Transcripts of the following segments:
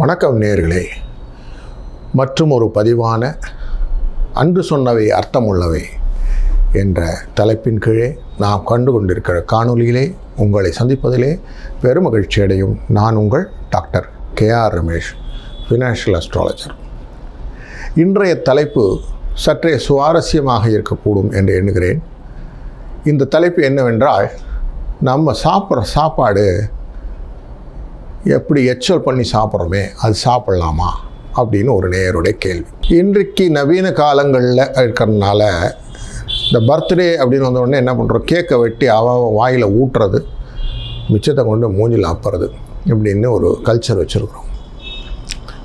வணக்கம் நேர்களே. மற்றும் ஒரு பதிவான அன்று சொன்னவை அர்த்தமுள்ளவை என்ற தலைப்பின் கீழே நாம் கண்டு கொண்டிருக்கிற காணொளியிலே உங்களை சந்திப்பதிலே பெருமகிழ்ச்சி அடையும் நான் உங்கள் doctor K R Ramesh financial astrologer இன்றைய தலைப்பு சற்றே சுவாரஸ்யமாக இருக்கக்கூடும் என்று எண்ணுகிறேன். இந்த தலைப்பு என்னவென்றால் நம்ம சாப்பிட்ற சாப்பாடு எப்படி எச்சல் பண்ணி சாப்பிட்றோமே அது சாப்பிட்லாமா? அப்படின்னு ஒரு நேயருடைய கேள்வி. இன்றைக்கு நவீன காலங்களில் இருக்கிறதுனால இந்த பர்த்டே அப்படின்னு வந்த உடனே என்ன பண்ணுறோம் கேக்கை வெட்டி அவ வாயில் ஊட்டுறது மிச்சத்தை கொண்டு மூஞ்சில் அப்புறது இப்படின்னு ஒரு கல்ச்சர் வச்சுருக்குறோம்.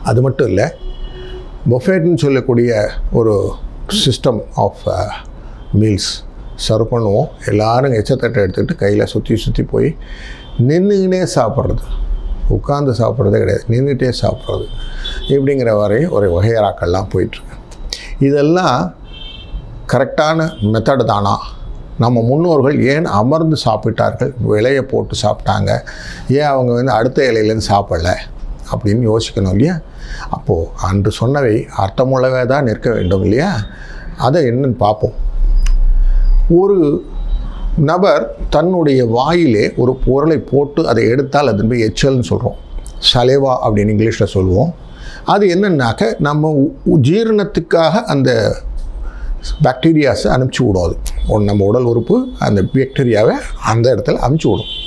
அது மட்டும் இல்லை பொஃபேட்னு சொல்லக்கூடிய ஒரு சிஸ்டம் ஆஃப் மீல்ஸ் சர்வ் பண்ணுவோம். எல்லாரும் எச்சத்தட்டை எடுத்துக்கிட்டு கையில் சுற்றி சுற்றி போய் நின்றுக்கினே சாப்பிட்றது. உட்காந்து சாப்பிட்றதே கிடையாது. நின்றுட்டே சாப்பிட்றது. இப்படிங்கிற வரை ஒரு வகையறாக்கள்லாம் போயிட்டுருக்கு. இதெல்லாம் கரெக்டான மெத்தடு தானா? நம்ம முன்னோர்கள் ஏன் அமர்ந்து சாப்பிட்டார்கள்? விலையை போட்டு சாப்பிட்டாங்க. ஏன் அவங்க வந்து அடுத்த இலையிலேருந்து சாப்பிடலை? அப்படின்னு யோசிக்கணும் இல்லையா? அப்போது அன்று சொன்னவை அர்த்தமுள்ளவே தான் நிற்க வேண்டும் இல்லையா? அதை என்னன்னு பார்ப்போம். ஒரு நபர் தன்னுடைய வாயிலே ஒரு பொருளை போட்டு அதை எடுத்தால் அது போய் எச்சல்னு சொல்கிறோம் சலேவா அப்படின்னு இங்கிலீஷில் சொல்லுவோம். அது என்னன்னாக்க நம்ம உ- ஜீரணத்துக்காக அந்த பாக்டீரியாஸை அனுப்பிச்சி விடும் அது. நம்ம உடல் உறுப்பு அந்த பாக்டீரியாவை அந்த இடத்துல அனுப்பிச்சி விடும்.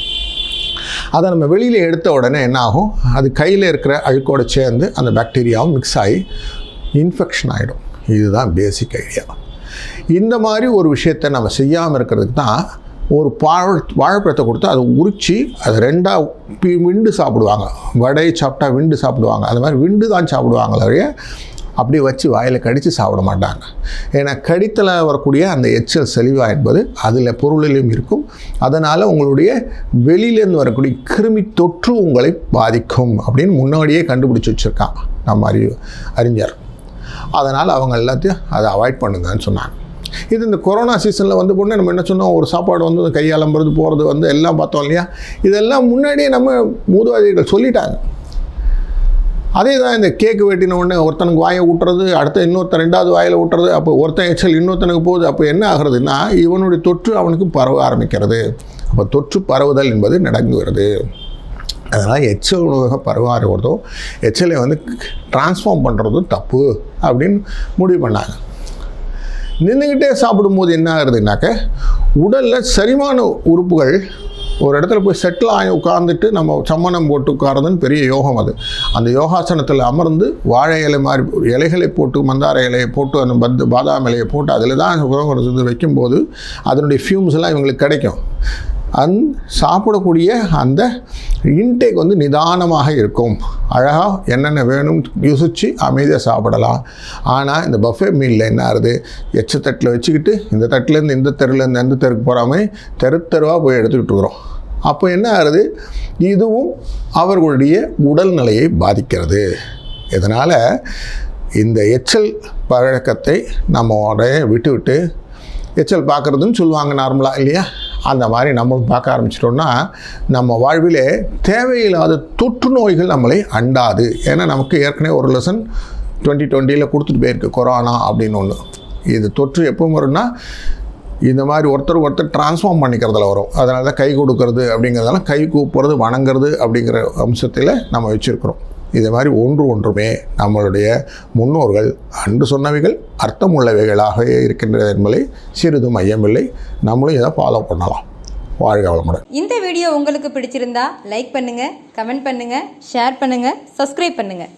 அதை நம்ம வெளியில் எடுத்த உடனே என்ன ஆகும்? அது கையில் இருக்கிற அழுக்கோட சேர்ந்து அந்த பாக்டீரியாவும் மிக்ஸ் ஆகி இன்ஃபெக்ஷன் ஆகிடும் இதுதான் பேசிக் ஐடியா இந்த மாதிரி ஒரு விஷயத்தை நம்ம செய்யாமல் இருக்கிறதுக்கு தான் ஒரு வாழ வாழைப்பழத்தை கொடுத்து அதை உரித்து அதை ரெண்டாக பி விண்டு சாப்பிடுவாங்க. வடையை சாப்பிட்டா விண்டு சாப்பிடுவாங்க. அது மாதிரி விண்டு தான் சாப்பிடுவாங்களே ஒழிய அப்படியே வச்சு வாயில் கடித்து சாப்பிட மாட்டாங்க. ஏன்னா கடித்தில் வரக்கூடிய அந்த எச்சல் செலிவா என்பது அதில் பொருளிலும் இருக்கும். அதனால் உங்களுடைய வெளியிலேருந்து வரக்கூடிய கிருமி தொற்று உங்களை பாதிக்கும் அப்படின்னு முன்னாடியே கண்டுபிடிச்சி வச்சுருக்கான் நம்ம அறி அறிஞர். அதனால் அவங்க எல்லாத்தையும் அதை அவாய்ட் பண்ணுங்கன்னு சொன்னாங்க. இது இந்த கொரோனா சீசனில் வந்து பொண்ணு நம்ம என்ன சொன்னோம்? ஒரு சாப்பாடு வந்து கையாளம்புறது போகிறது வந்து எல்லாம் பார்த்தோம் இல்லையா? இதெல்லாம் முன்னாடியே நம்ம மூதுவாதிகள் சொல்லிட்டாங்க. அதே தான் இந்த கேக்கு வெட்டின உடனே ஒருத்தனுக்கு வாயை ஊட்டுறது அடுத்த இன்னொருத்தன் ரெண்டாவது வாயில் ஊட்டுறது அப்போ ஒருத்தன் எச்சல் இன்னொருத்தனுக்கு போகுது அப்போ என்ன ஆகுறதுன்னா இவனுடைய தொற்று அவனுக்கு பரவ ஆரம்பிக்கிறது. அப்போ தொற்று பரவுதல் என்பது நடங்குகிறது அதனால் எச்சல் உணவக பரவாறுவதோ எச்சலை வந்து டிரான்ஸ்ஃபார்ம் பண்ணுறதும் தப்பு அப்படின்னு முடிவு பண்ணாங்க. நின்றுக்கிட்டே சாப்பிடும்போது என்ன ஆகுதுனாக்க உடலில் செரிமான உறுப்புகள் ஒரு இடத்துல போய் செட்டில் ஆகி உட்காந்துட்டு நம்ம சம்மணம் போட்டு உட்காரதுன்னு பெரிய யோகம் அது. அந்த யோகாசனத்தில் அமர்ந்து வாழை இலை மாதிரி இலைகளை போட்டு மந்தார இலையை போட்டு அந்த பந்து பாதாம் இலையை போட்டு அதில் தான் உணவு வைக்கும்போது அதனுடைய ஃபியூம்ஸ் எல்லாம் இவங்களுக்கு கிடைக்கும். அந் சாப்பிடக்கூடிய அந்த இன்டேக் வந்து நிதானமாக இருக்கும். அழகாக என்னென்ன வேணும் யோசித்து அமைதியாக சாப்பிடலாம். ஆனால் இந்த பஃபே மீலில் என்ன ஆகுது? எச்ச தட்டில் வச்சுக்கிட்டு இந்த தட்டிலேருந்து இந்த தெருலேருந்து எந்த தெருக்கு போகாமல் தெரு தெருவாக போய் எடுத்துக்கிட்டு இருக்கிறோம். அப்போ என்ன ஆகுது? இதுவும் அவர்களுடைய உடல்நிலையை பாதிக்கிறது. இதனால் இந்த எச்சல் பழக்கத்தை நம்ம உடனே விட்டுவிட்டு எச்சல் பார்க்குறதுன்னு சொல்லுவாங்க நார்மலாக இல்லையா? அந்த மாதிரி நம்மளும் பார்க்க ஆரம்பிச்சிட்டோம்னா நம்ம வாழ்விலே தேவையில்லாத தொற்று நோய்கள் நம்மளை அண்டாது. ஏன்னா நமக்கு ஏற்கனவே ஒரு லெசன் டுவெண்ட்டி டுவெண்ட்டியில் கொடுத்துட்டு போயிருக்கு கொரோனா அப்படின்னு ஒன்று இது தொற்று எப்போ வரும்னா இந்த மாதிரி ஒருத்தர் ஒருத்தர் டிரான்ஸ்ஃபார்ம் பண்ணிக்கிறதுல வரும். அதனால தான் கை கொடுக்கறது அப்படிங்கிறதெல்லாம் கை கூப்புறது வணங்குறது அப்படிங்கிற அம்சத்தில் நம்ம வச்சுருக்கிறோம். இது மாதிரி ஒன்று ஒன்றுமே நம்மளுடைய முன்னோர்கள் அன்று சொன்னவைகள் அர்த்தமுள்ளவைகளாகவே இருக்கின்றது என்பதை சிறிதும் ஐயமில்லை. நம்மளும் இதை ஃபாலோ பண்ணலாம். வாழ்க வளமுடன். இந்த வீடியோ உங்களுக்கு பிடிச்சிருந்தா லைக் பண்ணுங்கள் கமெண்ட் பண்ணுங்கள் ஷேர் பண்ணுங்கள் சப்ஸ்கிரைப் பண்ணுங்கள்